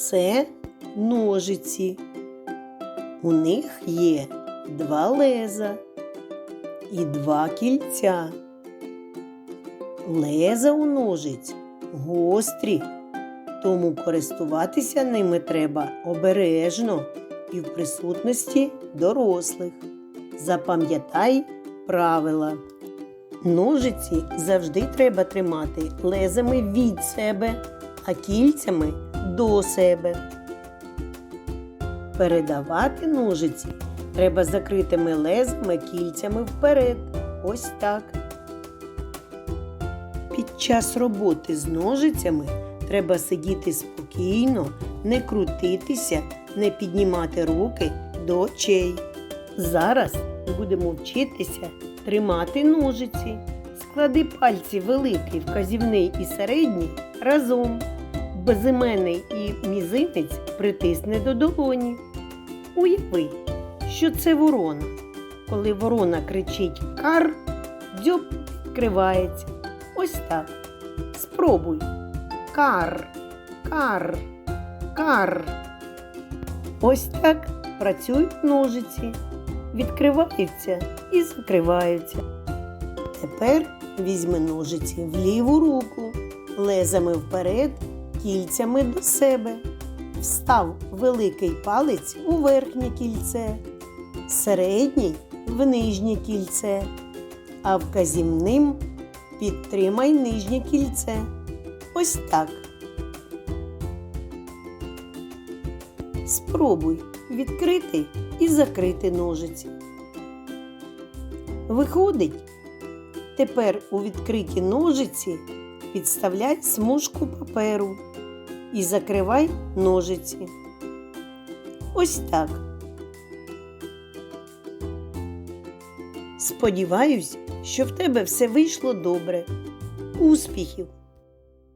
Це ножиці. У них є два леза і два кільця. Леза у ножиць гострі, тому користуватися ними треба обережно і в присутності дорослих. Запам'ятай правила. Ножиці завжди треба тримати лезами від себе, а кільцями до себе. Передавати ножиці треба закритими лезами кільцями вперед. Ось так. Під час роботи з ножицями треба сидіти спокійно, не крутитися, не піднімати руки до очей. Зараз будемо вчитися тримати ножиці. Склади пальці великий, вказівний і середній разом. Безіменний і мізинець притисне до долоні. Уяви, що це ворона. Коли ворона кричить кар, дзьоб відкривається. Ось так. Спробуй. Кар, кар, кар. Ось так працюють ножиці. Відкриваються і закриваються. Тепер візьми ножиці в ліву руку, лезами вперед, кільцями до себе. Встав великий палець у верхнє кільце, середній в нижнє кільце, а вказівним підтримай нижнє кільце. Ось так. Спробуй відкрити і закрити ножиці. Виходить, тепер у відкриті ножиці підставляй смужку паперу і закривай ножиці. Ось так. Сподіваюсь, що в тебе все вийшло добре. Успіхів!